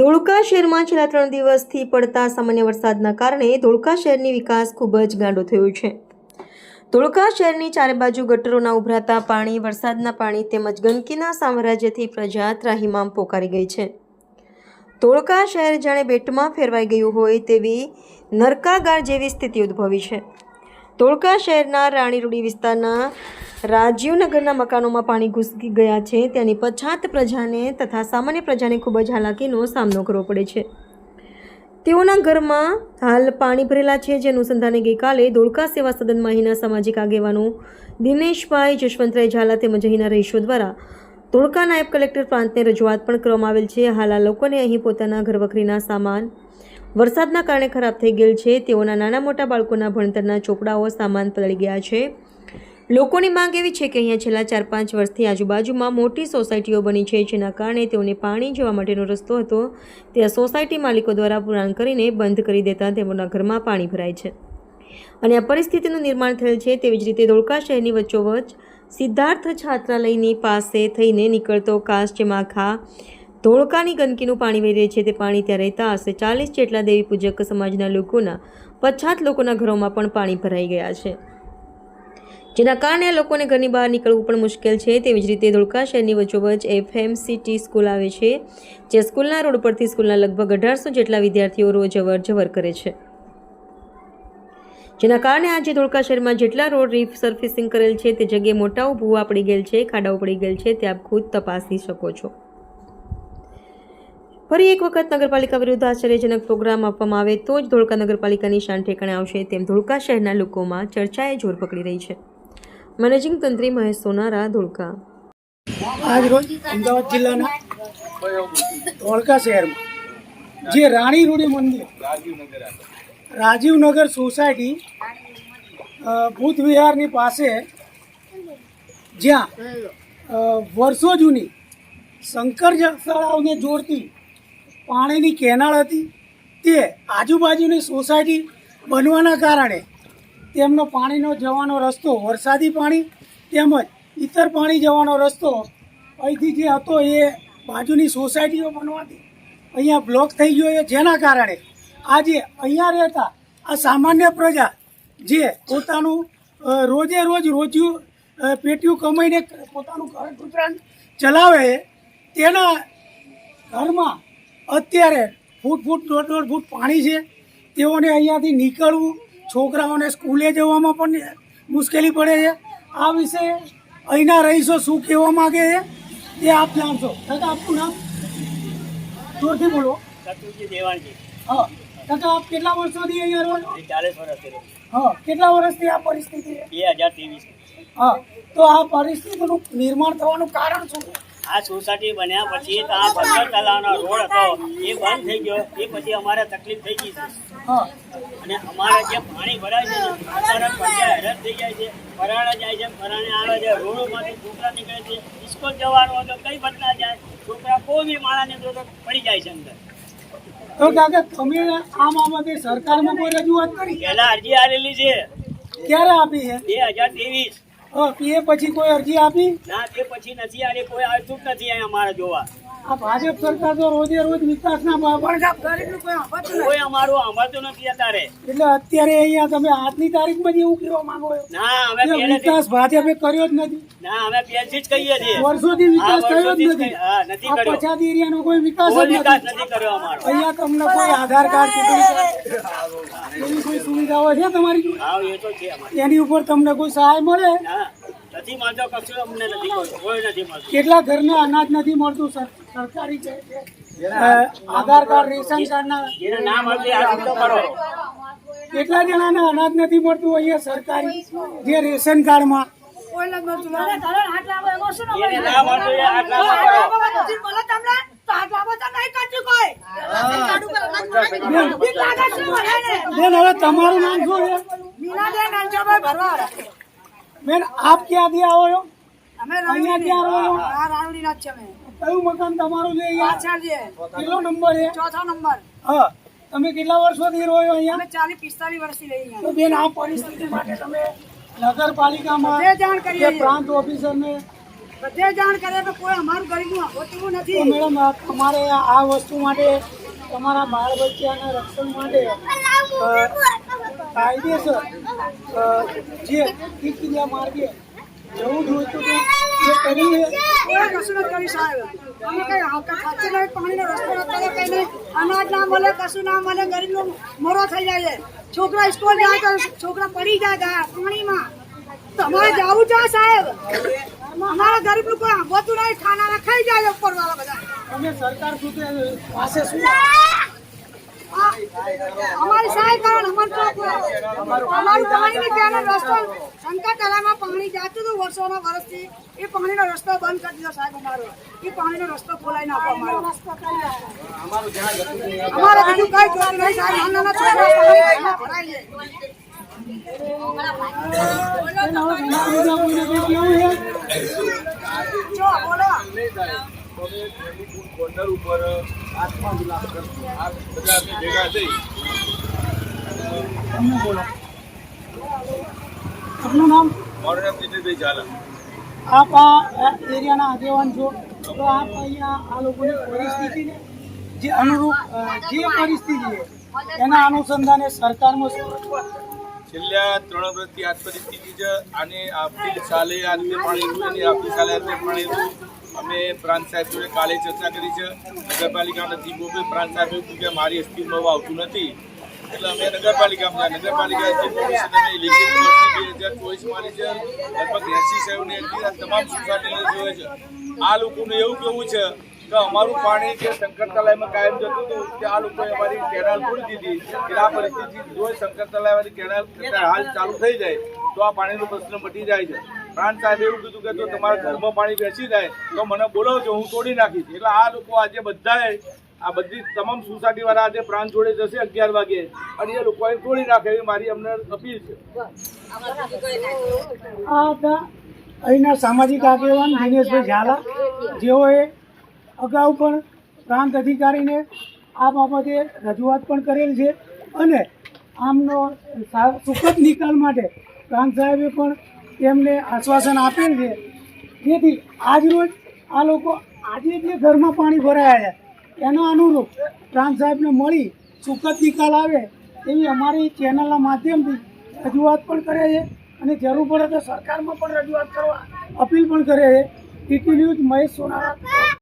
ધોળકા શહેરમાં છેલ્લા ત્રણ દિવસથી પડતા સામાન્ય વરસાદના કારણે ધોળકા શહેરની વિકાસ ખૂબ જ ગાંડો થયો છે. ધોળકા શહેરની ચારે બાજુ ગટરોના ઉભરાતા પાણી, વરસાદના પાણી તેમજ ગંદકીના સામ્રાજ્યથી પ્રજા ત્રાહિમામ પોકારી ગઈ છે. ધોળકા શહેર જાણે બેટમાં ફેરવાઈ ગયું હોય તેવી નરકાગાર જેવી સ્થિતિ ઉદ્ભવી છે. ધોળકા શહેરના રાણીરૂડી વિસ્તારના રાજીવનગરના મકાનોમાં પાણી ઘૂસી ગયા છે. તેની પછાત પ્રજાને તથા સામાન્ય પ્રજાને ખૂબ જ હાલાકીનો સામનો કરવો પડે છે. તેઓના ઘરમાં હાલ પાણી ભરેલા છે. જે અનુસંધાને ગઈકાલે ધોળકા સેવા સદનમાં અહીંના સામાજિક આગેવાનો દિનેશભાઈ જશવંતરાય ઝાલા તેમજ અહીંના રહીશો દ્વારા ધોળકા નાયબ કલેક્ટર પ્રાંતને રજૂઆત પણ કરવામાં આવેલ છે. હાલ આ લોકોને અહીં પોતાના ઘરવખરીના સામાન વરસાદના કારણે ખરાબ થઈ ગયેલ છે. તેઓના નાના મોટા બાળકોના ભણતરના ચોપડાઓ સામાન પલળી ગયા છે. લોકોની માંગ એવી છે કે અહીંયા છેલ્લા ચાર પાંચ વર્ષથી આજુબાજુમાં મોટી સોસાયટીઓ બની છે, જેના કારણે તેઓને પાણી જવા માટેનો રસ્તો હતો. તે સોસાયટી માલિકો દ્વારા પુરાણ કરીને બંધ કરી દેતા તેમના ઘરમાં પાણી ભરાય છે. અને આ પરિસ્થિતિનું નિર્માણ થયેલ છે તેવી જ રીતે ધોળકા શહેરની વચ્ચોવચ સિદ્ધાર્થ છાત્રાલયની પાસે થઈને નીકળતો કાસ, જેમાં ખા ધોળકાની ગંદકીનું પાણી વહી રહે છે. તે પાણી ત્યાં રહેતા હશે ચાલીસ જેટલા દેવી પૂજક સમાજના લોકોના, પછાત લોકોના ઘરોમાં પણ પાણી ભરાઈ ગયા છે. જેના કારણે લોકોને ઘરની બહાર નીકળવું પણ મુશ્કેલ છે. તેવી જ રીતે ધોળકા શહેરની વચ્ચોવચ્ચ એફએમસીટી સ્કૂલ આવે છે, જે સ્કૂલના રોડ પરથી સ્કૂલના લગભગ અઢારસો જેટલા વિદ્યાર્થીઓ રોજ અવર કરે છે. જેના કારણે આજે ધોળકા શહેરમાં જેટલા રોડ રીફ સર્ફિસિંગ કરેલ છે, તે જગ્યાએ મોટાઓ ભૂવા પડી ગયેલ છે, ખાડાઓ પડી ગયેલ છે, તે આપ ખુદ તપાસી શકો છો. ફરી એક વખત નગરપાલિકા વિરુદ્ધ આશ્ચર્યજનક પ્રોગ્રામ આપવામાં આવે તો જ ધોળકા નગરપાલિકાની શાન ઠેકાણે આવશે તેમ ધોળકા શહેરના લોકોમાં ચર્ચાએ જોર પકડી રહી છે. મેનેજિંગ તંત્રી મહેશ સોનારા ધોળકા. આજ રોજ અમદાવાદ જિલ્લાના ધોળકા શહેરમાં જે રાણી રૂડી મંદિર રાજીવનગર સોસાયટી અ, વિહારની પાસે જ્યાં વર્ષો જૂની શંકર તળાવને જોડતી પાણીની કેનાળ હતી તે આજુબાજુની સોસાયટી બનવાના કારણે તેમનો પાણીનો જવાનો રસ્તો, વરસાદી પાણી તેમજ ઇતર પાણી જવાનો રસ્તો અહીંથી જે હતો એ બાજુની સોસાયટીઓ બનવાથી અહીંયા બ્લોક થઈ ગયો છે. જેના કારણે આજે અહીંયા રહેતા આ સામાન્ય પ્રજા જે પોતાનું રોજે રોજ રોજ્યું પેટ્યું કમાઈને પોતાનું ઘર ગુજરાન ચલાવે, તેના ઘરમાં અત્યારે ફૂટ ફૂટ દોઢ દોઢ ફૂટ પાણી છે. તેઓને અહીંયાથી નીકળવું છોકરાઓને સ્કૂલે જવામાં પણ મુશ્કેલી પડે છે. આ વિશે અહીંના રહીશો શું કહેવા માગે છે એ આપ જાણશો. કાકા આપનું નામ? જોરથી બોલો. હા. કાકા આપ કેટલા વર્ષોથી અહીંયા રહો છો? ચાલીસ વર્ષથી હા. કેટલા વર્ષથી આ પરિસ્થિતિ છે? બે હજાર ત્રેવીસ. હા. તો આ પરિસ્થિતિનું નિર્માણ થવાનું કારણ શું છે? આ સોસાયટી બન્યા પછી આ બંદર તલાવનો રોડ હતો એ બંધ થઈ ગયો એ પછી અમારે તકલીફ થઈ ગઈ છે. અને અમારે જે પાણી ભરાય છે ને પંજા હેરાન થઈ જાય છે પરાણે જાય છે પરાણે આવે છે રોડોમાંથી છોકરા નીકળે છે સ્કૂલ જવાનું હોય તો કઈ બદલા જાય છોકરા કોઈ બી માળાને જો તો પડી જાય છે અંદર. તો કાકા તમે આ બાબતે સરકારમાં કોઈ રજૂઆત કરી? પહેલા અરજી આવેલી છે. ક્યારે આપી છે? બે હજાર ત્રેવીસ. એ પછી કોઈ અરજી આપી? ના તે પછી નથી આવી કોઈ આવતું નથી અહીંયા અમારે જોવા. આ ભાજપ સરકાર તો રોજે રોજ વિકાસના પણ કોઈ અમારું સાંભળતું નથી અત્યારે. એટલે અત્યારે અહીંયા તમે આજની તારીખમાં જ એવું કહેવા માંગો ના અમે વિકાસ ભાજપે કર્યો જ નથી. ના અમે પહેલથી જ કહીએ છીએ. વર્ષોથી વિકાસ થયો કર્યો જ નથી. આ કર્યો. પછાત એરિયાનો કોઈ વિકાસ જ નથી. નથી કર્યો અમારો. અહીંયા તમને કોઈ આધાર કાર્ડ ચૂંટણી કાર્ડ કોઈ છે તમારી હા એ તો છે એની ઉપર તમને કોઈ સહાય મળે? નથી મળતો કશું અમને નથી કોઈ નથી મળતું. કેટલા ઘરને અનાજ નથી મળતું સરકારી છે? આધાર કાર્ડ રેશન કાર્ડના ના કેટલા જણાને અનાજ નથી મળતું અહીંયા સરકારી? જે રેશન કાર્ડમાં. કોઈ નથી મળતું. બેન હવે તમારું નામ શું છે? બેન આપ ક્યાંથી આવો છો? અહીંયા ક્યાં રહો છો? કયું મકાન તમારું છે કેટલો નંબર છે? ચોથો નંબર હા તમે કેટલા વર્ષોથી રહો છો અહીંયા? ચાલીસ પિસ્તાલીસ વર્ષથી રહી તો બેન આ પરિસ્થિતિ માટે તમે નગરપાલિકામાં. પ્રાંત ઓફિસરને બધે જાણ કરે તો કોઈ અમારું ગરીબનું હોતું નથી. મેડમ તમારે આ વસ્તુ માટે તમારા બાળ બચ્ચાના રક્ષણ માટે કાયદેસર જે ક્રિયા માર્ગે જવું જોઈતું હતું એ કશું નથી કરી સાહેબ. અમે કઈ સાચે નહીં પાણીનો રસ્તો નથી કઈ નહીં. અનાજ ના મળે કશું ના મળે ગરીબનો મોરો થઈ જાય છોકરા સ્કૂલ જાય તો છોકરા પડી જાય પાણીમાં. તમારે જવું છે સાહેબ. અમારા ગરીબ લોકો આંબોતું નહીં ખાના ખાઈ જાય ઉપર વાળા બધા. અમે સરકાર સુધી પાસે શું? આ અમારી સહાય કરો અમારું આપો. અમારું પાણીની ત્યાંનો રસ્તો શંકર તળાવમાં પાણી જાતું હતું વર્ષોના વર્ષથી. એ પાણીનો રસ્તો બંધ કરી દીધો સાહેબ અમારો. એ પાણીનો રસ્તો ખોલાઈ નાખો અમારો. અમારે બીજું કઈ જોતું નહીં સાહેબ. નાના નાના છોકરા ભરાઈ જાય બીજા કોઈને કંઈ કેવું છે જો બોલો કોર્નર ઉપર આત્મા વિલાસ કરતા આ બધા ભેગા થઈ તમને બોલો આપનું નામ મારું નામ ઝાલા આપ આ એરિયાના આગેવાન છો તો અહીંયા આ લોકોની પરિસ્થિતિને જે અનુરૂપ જે પરિસ્થિતિ એના અનુસંધાને સરકારમાં? છેલ્લા ત્રણ વર્ષથી આજ પરિસ્થિતિ છે. આને આપણી સાલે આ રીતે પાણી હતું એની આવતી સાલે આ રીતે પાણી અમે પ્રાંત સાહેબ જોડે કાલે ચર્ચા કરી છે. નગરપાલિકાના બી પ્રાંત સાહેબ એવું કે મારી સ્કીમમાં આવતું નથી. એટલે અમે નગરપાલિકામાં નગરપાલિકા નગરપાલિકાએ જે પરમિશન અમે લીધી વર્ષની બે હજાર ચોવીસમાં છે. લગભગ એસી સાહેબને તમામ સોસાયટીને જોવે છે. આ લોકોનું એવું કેવું છે કે અમારું પાણી જે શંકર તલાવમાં કાયમ જતું હતું, કે આ લોકોએ અમારી કેનાલ તોડી દીધી એટલે આ પરિસ્થિતિ જો શંકર તલાવની કેનાલ હાલ ચાલુ થઈ જાય, તો આ પાણીનો પ્રશ્ન મટી જાય છે. પ્રાંત સાહેબે એવું કીધું કે જો તમારા ઘરમાં પાણી બેસી જાય, તો મને બોલાવજો, હું તોડી નાખીશ. એટલે આ લોકો આજે બધાએ, આ બધી તમામ સોસાયટી વાળા આજે પ્રાંત જોડે જશે અગિયાર વાગે, અને એ લોકોએ તોડી નાખે એવી મારી અમને અપીલ છે. અહીંના સામાજિક આગેવાન દિનેશભાઈ ઝાલા, જેઓએ અગાઉ પણ પ્રાંત અધિકારીને આ બાબતે રજૂઆત પણ કરેલ છે અને આમનો સુખદ નિકાલ માટે પ્રાંત સાહેબે પણ તેમને આશ્વાસન આપેલ છે. જેથી આજરોજ આ લોકો આજે જે ઘરમાં પાણી ભરાયા છે, એના અનુરૂપ પ્રાંત સાહેબને મળી સુખદ નિકાલ આવે એવી અમારી ચેનલના માધ્યમથી રજૂઆત પણ કરે છે અને જરૂર પડે તો સરકારમાં પણ રજૂઆત કરવા અપીલ પણ કરે છે. TT news Mahesh Sonara